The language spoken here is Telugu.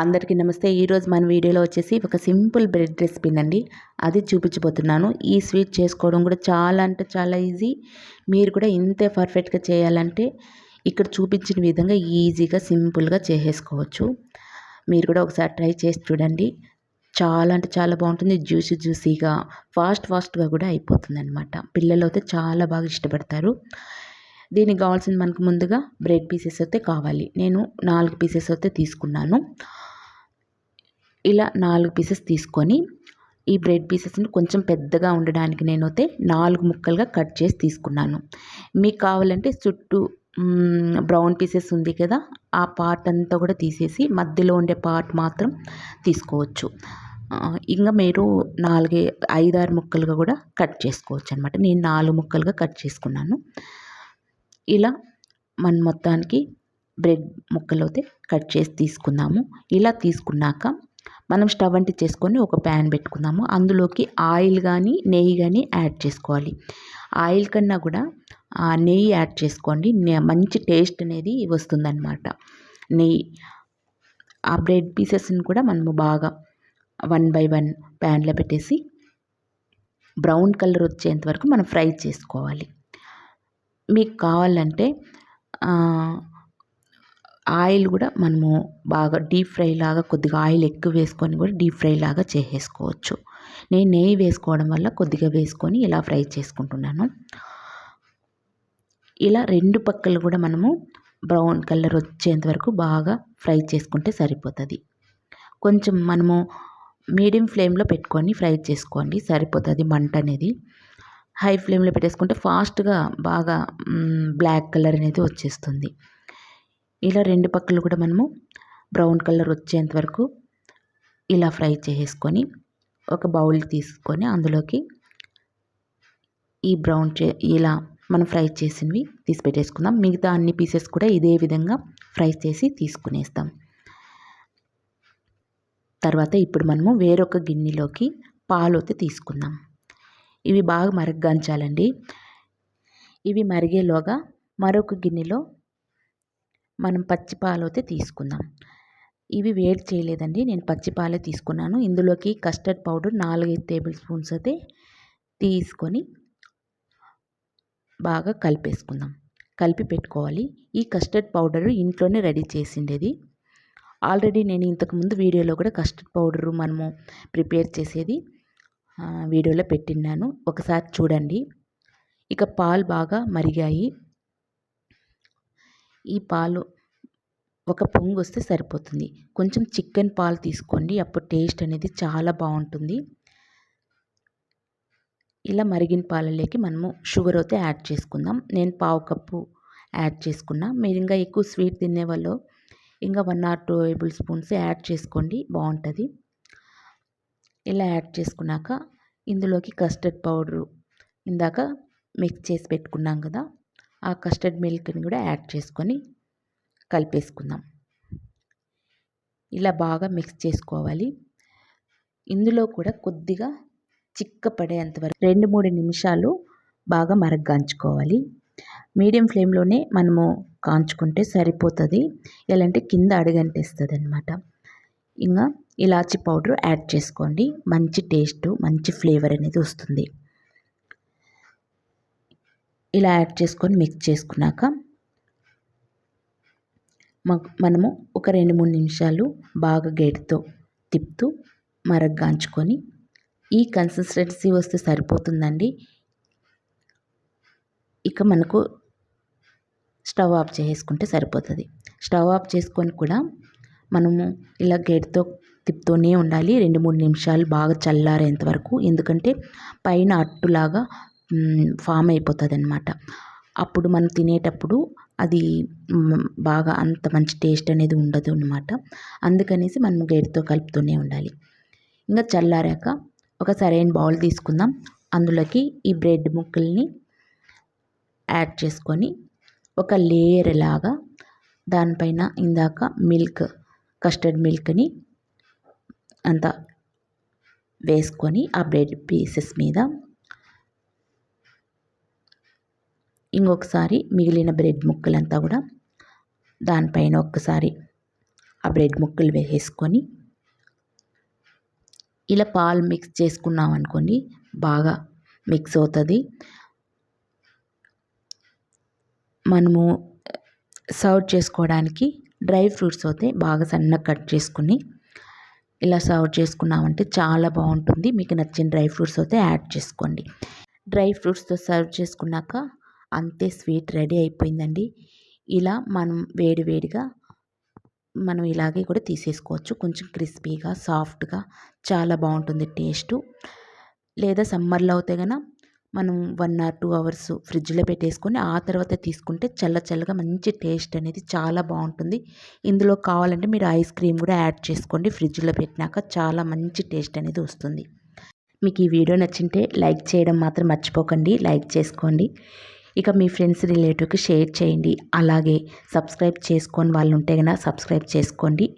అందరికీ నమస్తే. ఈరోజు మన వీడియోలో వచ్చేసి ఒక సింపుల్ బ్రెడ్ రెసిపీ అండి. అది చూపించబోతున్నాను. ఈ స్వీట్ చేసుకోవడం కూడా చాలా అంటే చాలా ఈజీ. మీరు కూడా ఇంతే పర్ఫెక్ట్గా చేయాలంటే ఇక్కడ చూపించిన విధంగా ఈజీగా సింపుల్గా చేసేసుకోవచ్చు. మీరు కూడా ఒకసారి ట్రై చేసి చూడండి. చాలా అంటే చాలా బాగుంటుంది. జ్యూసీ జ్యూసీగా ఫాస్ట్ ఫాస్ట్గా కూడా అయిపోతుంది అనమాట పిల్లలు అయితే చాలా బాగా ఇష్టపడతారు. దీనికి కావాల్సిన మనకు ముందుగా బ్రెడ్ పీసెస్ అయితే కావాలి. నేను నాలుగు పీసెస్ అయితే తీసుకున్నాను. ఇలా నాలుగు పీసెస్ తీసుకొని ఈ బ్రెడ్ పీసెస్ని కొంచెం పెద్దగా ఉండడానికి నేనైతే నాలుగు ముక్కలుగా కట్ చేసి తీసుకున్నాను. మీకు కావాలంటే చుట్టూ బ్రౌన్ పీసెస్ ఉంది కదా ఆ పార్ట్ అంతా కూడా తీసేసి మధ్యలో ఉండే పార్ట్ మాత్రం తీసుకోవచ్చు. ఇంకా మీరు నాలుగే ఐదారు ముక్కలుగా కూడా కట్ చేసుకోవచ్చు అనమాట నేను నాలుగు ముక్కలుగా కట్ చేసుకున్నాను. ఇలా మన మొత్తానికి బ్రెడ్ ముక్కలు అయితే కట్ చేసి తీసుకుందాము ఇలా తీసుకున్నాక మనం స్టవ్ అంటి చేసుకొని ఒక ప్యాన్ పెట్టుకుందాము. అందులోకి ఆయిల్ కానీ నెయ్యి కానీ యాడ్ చేసుకోవాలి. ఆయిల్ కన్నా కూడా నెయ్యి యాడ్ చేసుకోండి. మంచి టేస్ట్ అనేది వస్తుందన్నమాట. నెయ్యి ఆ బ్రెడ్ పీసెస్ని కూడా మనము బాగా వన్ బై వన్ ప్యాన్లో పెట్టేసి బ్రౌన్ కలర్ వచ్చేంత వరకు మనం ఫ్రై చేసుకోవాలి. మీకు కావాలంటే ఆయిల్ కూడా మనము బాగా డీప్ ఫ్రై లాగా కొద్దిగా ఆయిల్ ఎక్కువ వేసుకొని కూడా డీప్ ఫ్రై లాగా చేసేసుకోవచ్చు. నేను నెయ్యి వేసుకోవడం వల్ల కొద్దిగా వేసుకొని ఇలా ఫ్రై చేసుకుంటున్నాను. ఇలా రెండు పక్కలు కూడా మనము బ్రౌన్ కలర్ వచ్చేంత వరకు బాగా ఫ్రై చేసుకుంటే సరిపోతుంది. కొంచెం మనము మీడియం ఫ్లేమ్లో పెట్టుకొని ఫ్రై చేసుకోండి సరిపోతుంది మంట అనేది. హై ఫ్లేమ్లో పెట్టేసుకుంటే ఫాస్ట్గా బాగా బ్లాక్ కలర్ అనేది వచ్చేస్తుంది. ఇలా రెండు పక్కలు కూడా మనము బ్రౌన్ కలర్ వచ్చేంత వరకు ఇలా ఫ్రై చేసుకొని ఒక బౌల్ తీసుకొని అందులోకి ఈ బ్రౌన్ చే ఇలా మనం ఫ్రై చేసినవి తీసి పెట్టేసుకుందాం. మిగతా అన్ని పీసెస్ కూడా ఇదే విధంగా ఫ్రై చేసి తీసుకునేస్తాం. తర్వాత ఇప్పుడు మనము వేరొక గిన్నెలోకి పాలు అయితే తీసుకుందాం. ఇవి బాగా మరగ్గాంచాలండి. ఇవి మరిగేలోగా మరొక గిన్నెలో మనం పచ్చి పాలు అయితే తీసుకుందాం. ఇవి వేడి చేయలేదండి. నేను పచ్చి పాలే తీసుకున్నాను. ఇందులోకి కస్టర్డ్ పౌడర్ నాలుగైదు టేబుల్ స్పూన్స్ అయితే తీసుకొని బాగా కలిపేసుకుందాం. కలిపి పెట్టుకోవాలి. ఈ కస్టర్డ్ పౌడర్ ఇంట్లోనే రెడీ చేసిండేది. ఆల్రెడీ నేను ఇంతకుముందు వీడియోలో కూడా కస్టర్డ్ పౌడరు మనము ప్రిపేర్ చేసేది వీడియోలో పెట్టిన్నాను. ఒకసారి చూడండి. ఇక పాలు బాగా మరిగాయి. ఈ పాలు ఒక పొంగు వస్తే సరిపోతుంది. కొంచెం చికెన్ పాలు తీసుకోండి. అప్పుడు టేస్ట్ అనేది చాలా బాగుంటుంది. ఇలా మరిగిన పాలలోకి మనము షుగర్ అయితే యాడ్ చేసుకుందాం. నేను పావు కప్పు యాడ్ చేసుకున్నా. మీరు ఇంకా ఎక్కువ స్వీట్ తినేవాళ్ళు ఇంకా one or two table spoons add చేసుకోండి. బాగుంటుంది. ఇలా యాడ్ చేసుకున్నాక ఇందులోకి కస్టర్డ్ పౌడరు ఇందాక మిక్స్ చేసి పెట్టుకున్నాం కదా. ఆ కస్టర్డ్ మిల్క్ని కూడా యాడ్ చేసుకొని కలిపేసుకుందాం. ఇలా బాగా మిక్స్ చేసుకోవాలి. ఇందులో కూడా కొద్దిగా చిక్క పడేంతవరకు రెండు మూడు నిమిషాలు బాగా మరగ్గాంచుకోవాలి. మీడియం ఫ్లేమ్లోనే మనము కాంచుకుంటే సరిపోతుంది. ఎలా అంటే కింద అడుగంటేస్తుంది అనమాట ఇంకా ఇలాచి పౌడర్ యాడ్ చేసుకోండి. మంచి టేస్ట్ మంచి ఫ్లేవర్ అనేది వస్తుంది. ఇలా యాడ్ చేసుకొని మిక్స్ చేసుకున్నాక మనము ఒక రెండు మూడు నిమిషాలు బాగా గేటుతో తిప్పుతూ మరగ్గాంచుకొని ఈ కన్సిస్టెన్సీ వస్తే సరిపోతుందండి. ఇక మనకు స్టవ్ ఆఫ్ చేసుకుంటే సరిపోతుంది. స్టవ్ ఆఫ్ చేసుకొని కూడా మనము ఇలా గేట్తో తిప్పుతూనే ఉండాలి. రెండు మూడు నిమిషాలు బాగా చల్లారేంత వరకు. ఎందుకంటే పైన అట్టులాగా ఫామ్ అయిపోతుంది అనమాట అప్పుడు మనం తినేటప్పుడు అది బాగా అంత మంచి టేస్ట్ అనేది ఉండదు అనమాట అందుకనేసి మనం గేటుతో కలుపుతూనే ఉండాలి. ఇంకా చల్లారాక ఒక సరైన బౌల్ తీసుకుందాం. అందులోకి ఈ బ్రెడ్ ముక్కల్ని యాడ్ చేసుకొని ఒక లేయర్ లాగా దానిపైన ఇందాక మిల్క్ కస్టర్డ్ మిల్క్ని అంతా వేసుకొని ఆ బ్రెడ్ పీసెస్ మీద ఇంకొకసారి మిగిలిన బ్రెడ్ ముక్కలంతా కూడా దానిపైన ఒక్కసారి ఆ బ్రెడ్ ముక్కలు వేసేసుకొని ఇలా పాలు మిక్స్ చేసుకున్నాం అనుకోండి బాగా మిక్స్ అవుతుంది. మనము సర్వ్ చేసుకోవడానికి డ్రై ఫ్రూట్స్ అయితే బాగా సన్నగా కట్ చేసుకుని ఇలా సర్వ్ చేసుకున్నామంటే చాలా బాగుంటుంది. మీకు నచ్చిన డ్రై ఫ్రూట్స్ అయితే యాడ్ చేసుకోండి. డ్రై ఫ్రూట్స్తో సర్వ్ చేసుకున్నాక అంతే స్వీట్ రెడీ అయిపోయిందండి. ఇలా మనం వేడివేడిగా మనం ఇలాగే కూడా తీసేసుకోవచ్చు. కొంచెం క్రిస్పీగా సాఫ్ట్గా చాలా బాగుంటుంది టేస్టు. లేదా సమ్మర్లో అయితే కనుక మనం వన్ ఆర్ టూ అవర్స్ ఫ్రిడ్జ్లో పెట్టేసుకొని ఆ తర్వాత తీసుకుంటే చల్ల చల్లగా మంచి టేస్ట్ అనేది చాలా బాగుంటుంది. ఇందులో కావాలంటే మీరు ఐస్ క్రీమ్ కూడా యాడ్ చేసుకోండి. ఫ్రిడ్జ్లో పెట్టినాక చాలా మంచి టేస్ట్ అనేది వస్తుంది. మీకు ఈ వీడియో నచ్చింటే లైక్ చేయడం మాత్రం మర్చిపోకండి. లైక్ చేసుకోండి. ఇక మీ ఫ్రెండ్స్ రిలేటివ్కి షేర్ చేయండి. అలాగే సబ్స్క్రైబ్ చేసుకొని వాళ్ళు ఉంటే కనుక సబ్స్క్రైబ్ చేసుకోండి.